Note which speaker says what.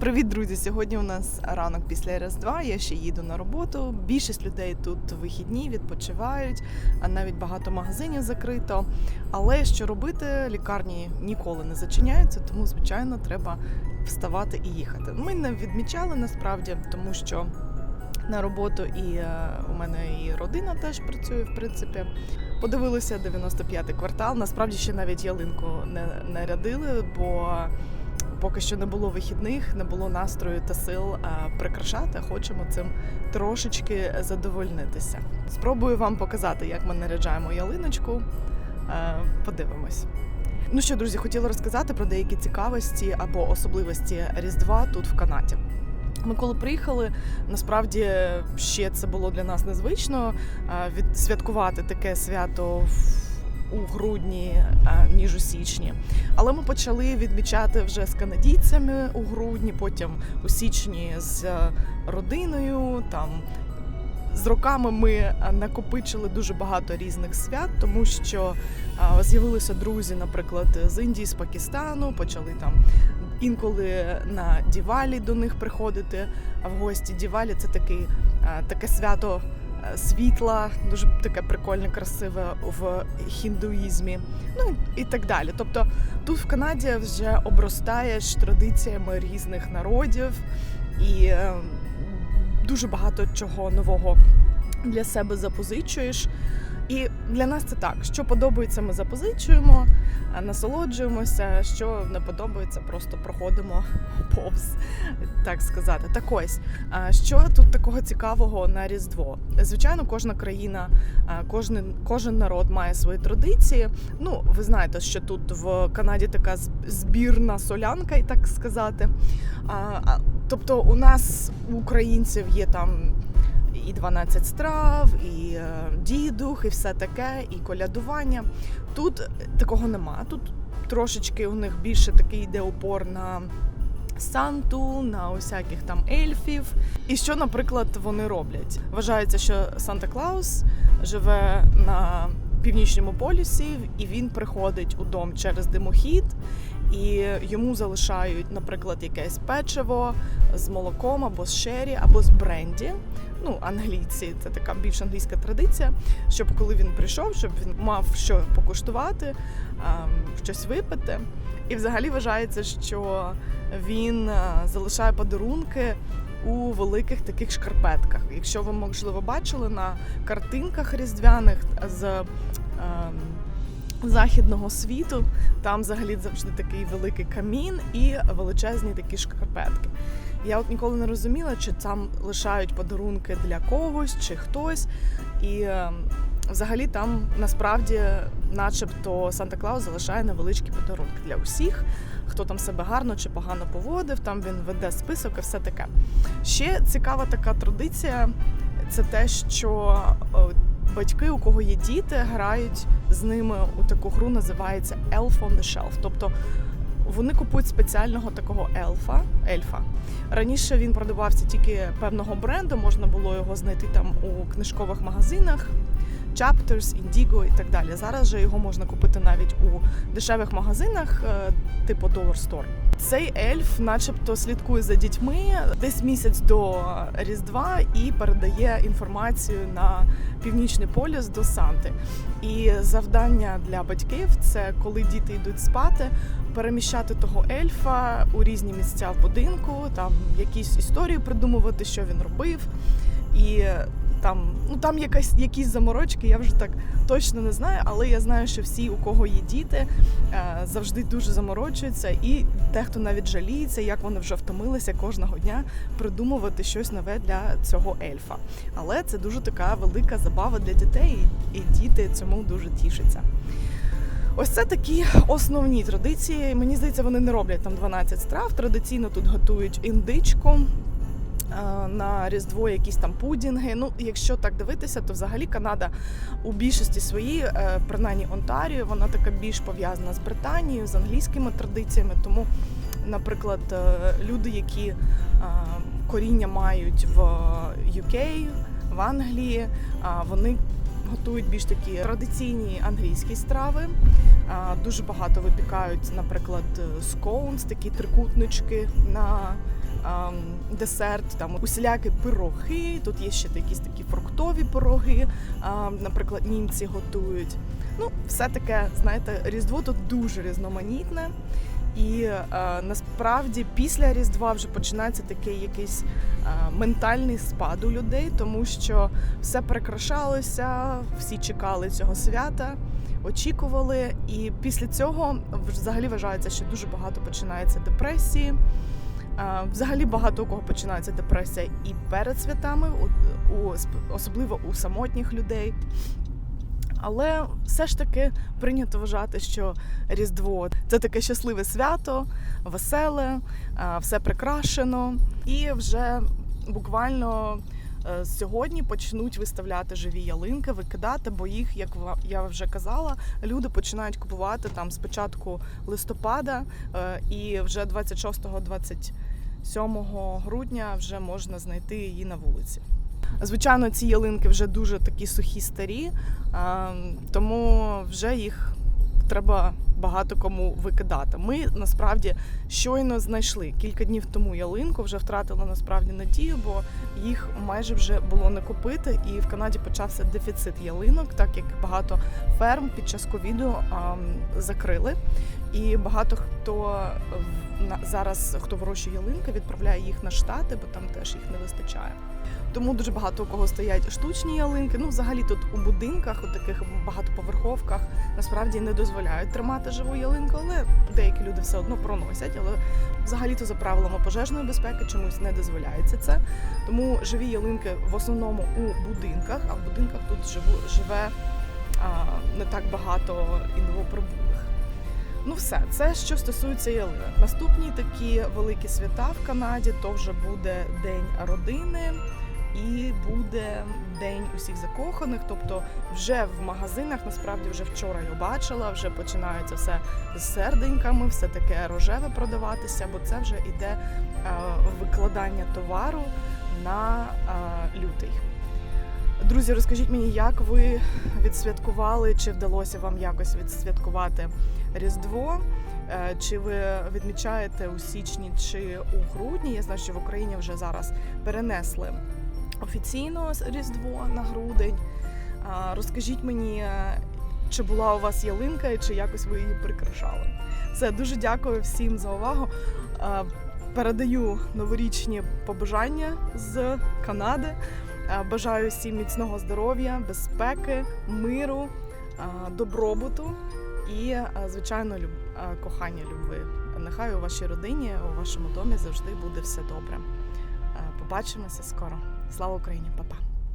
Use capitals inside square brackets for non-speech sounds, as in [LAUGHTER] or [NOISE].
Speaker 1: Привіт, друзі! Сьогодні у нас ранок після Різдва. Я ще їду на роботу. Більшість людей тут вихідні, відпочивають, а навіть багато магазинів закрито. Але що робити? Лікарні ніколи не зачиняються, тому звичайно треба вставати і їхати. Ми не відмічали насправді, тому що на роботу і е, у мене і родина теж працює, в принципі. Подивилися 95-й квартал. Насправді ще навіть ялинку не рядили, бо поки що не було вихідних, не було настрою та сил прикрашати. Хочемо цим трошечки задовольнитися. Спробую вам показати, як ми наряджаємо ялиночку. Подивимось. Ну що, друзі, хотіла розказати про деякі цікавості або особливості Різдва тут в Канаді. Ми коли приїхали, насправді ще це було для нас незвично відсвяткувати таке свято у грудні, е, ніж у січні. Але ми почали відмічати вже з канадійцями у грудні, потім у січні з е, родиною. Там з роками ми е, накопичили дуже багато різних свят, тому що з'явилися друзі, наприклад, з Індії, з Пакистану, почали там інколи на Дівалі до них приходити в гості. Дівалі це такий, таке свято світла, дуже таке прикольне, красиве в хіндуїзмі. Ну і так далі. Тобто тут в Канаді вже обростаєш традиціями різних народів і е, дуже багато чого нового для себе запозичуєш. І для нас це так, що подобається, ми запозичуємо, насолоджуємося, що не подобається, просто проходимо [LAUGHS] повз, так сказати. Так ось, що тут такого цікавого на Різдво? Звичайно, кожна країна, кожен, кожен народ має свої традиції. Ну, ви знаєте, що тут в Канаді така збірна солянка, і так сказати. Тобто, у нас у українців є там і 12 страв, і е, дідух, і все таке, і колядування. Тут такого нема. Тут трошечки у них більше такий йде упор на Санту, на усяких там ельфів. І що, наприклад, вони роблять? Вважається, що Санта Клаус живе на північному полюсі, і він приходить у дом через димохід, і йому залишають, наприклад, якесь печиво з молоком або з шері, або з бренді. Ну, англійці, це така більш англійська традиція, щоб коли він прийшов, щоб він мав що покуштувати, ем, щось випити. І взагалі вважається, що він е, залишає подарунки у великих таких шкарпетках. Якщо ви, можливо, бачили на картинках різдвяних з ем, західного світу, там взагалі завжди такий великий камін і величезні такі шкарпетки. Я от ніколи не розуміла, чи там лишають подарунки для когось, чи хтось. І е, взагалі там насправді, начебто, Санта Клаус залишає невеличкі подарунки для усіх, хто там себе гарно чи погано поводив. Там він веде список і все таке. Ще цікава така традиція це те, що е, батьки, у кого є діти, грають з ними у таку гру, називається Elf on the Shelf. Тобто вони купують спеціального такого елфа. ельфа. Раніше він продавався тільки певного бренду, можна було його знайти там у книжкових магазинах. Chapters, Indigo і так далі. Зараз же його можна купити навіть у дешевих магазинах, е, типу Dollar Store. Цей ельф, начебто, слідкує за дітьми десь місяць до Різдва і передає інформацію на північний полюс до Санти. І завдання для батьків це коли діти йдуть спати, переміщати того ельфа у різні місця в будинку, там якісь історії придумувати, що він робив. І там, ну там якась якісь заморочки, я вже так точно не знаю, але я знаю, що всі, у кого є діти, е, завжди дуже заморочуються, і дехто навіть жаліється, як вони вже втомилися кожного дня придумувати щось нове для цього ельфа. Але це дуже така велика забава для дітей, і діти цьому дуже тішаться. Ось це такі основні традиції. Мені здається, вони не роблять там 12 страв. Традиційно тут готують індичку. Е, На Різдво якісь там пудінги. Ну, якщо так дивитися, то взагалі Канада у більшості своїй, е, принаймні Онтаріо, вона така більш пов'язана з Британією, з англійськими традиціями. Тому, наприклад, е, люди, які коріння мають в UK, в Англії, вони готують більш такі традиційні англійські страви. Дуже багато випікають, наприклад, скоунс, такі трикутнички на десерт, там усілякі пироги. Тут є ще якісь такі фруктові пироги, наприклад, німці готують. Ну, все таке, знаєте, Різдво тут дуже різноманітне. І е, насправді після Різдва вже починається такий якийсь е, ментальний спад у людей, тому що все прикрашалося, всі чекали цього свята, очікували. І після цього взагалі вважається, що дуже багато починається депресії. Взагалі багато у кого починається депресія і перед святами, у, особливо у самотніх людей. Але все ж таки прийнято вважати, що Різдво це таке щасливе свято, веселе, все прикрашено. І вже буквально е, сьогодні почнуть виставляти живі ялинки, викидати, бо їх, як я вже казала, люди починають купувати там з початку листопада, е, і вже 26-27 грудня вже можна знайти її на вулиці. Звичайно, ці ялинки вже дуже такі сухі старі, тому вже їх треба багато кому викидати. Ми насправді щойно знайшли кілька днів тому ялинку, вже втратили насправді надію, бо їх майже вже було не купити. І в Канаді почався дефіцит ялинок, так як багато ферм під час ковіду закрили. І багато хто зараз, хто вирощує ялинки, відправляє їх на штати, бо там теж їх не вистачає. Тому дуже багато у кого стоять штучні ялинки. Ну, взагалі тут у будинках, у таких багатоповерховках, насправді не дозволяють тримати живу ялинку, але деякі люди все одно проносять. Але взагалі-то за правилами пожежної безпеки чомусь не дозволяється це. Тому живі ялинки в основному у будинках, а в будинках тут живе а, не так багато і новоприбулих. Ну, все, це що стосується ялинок. Наступні такі великі свята в Канаді то вже буде День родини і буде День усіх закоханих. Тобто, вже в магазинах насправді вже вчора я бачила, вже починається все з серденьками, все таке рожеве продаватися, бо це вже іде е, викладання товару на лютий. Друзі, розкажіть мені, як ви відсвяткували, чи вдалося вам якось відсвяткувати Різдво? Е, Чи ви відмічаєте у січні чи у грудні? Я знаю, що в Україні вже зараз перенесли офіційно Різдво на грудень. Розкажіть мені, е, чи була у вас ялинка, і чи якось ви її прикрашали? Все, дуже дякую всім за увагу. Е, Передаю новорічні побажання з Канади. Е, Бажаю всім міцного здоров'я, безпеки, миру, е, добробуту і, е, звичайно, кохання любви. Нехай у вашій родині, у вашому домі завжди буде все добре. Побачимося скоро. Слава Україні, Па-па!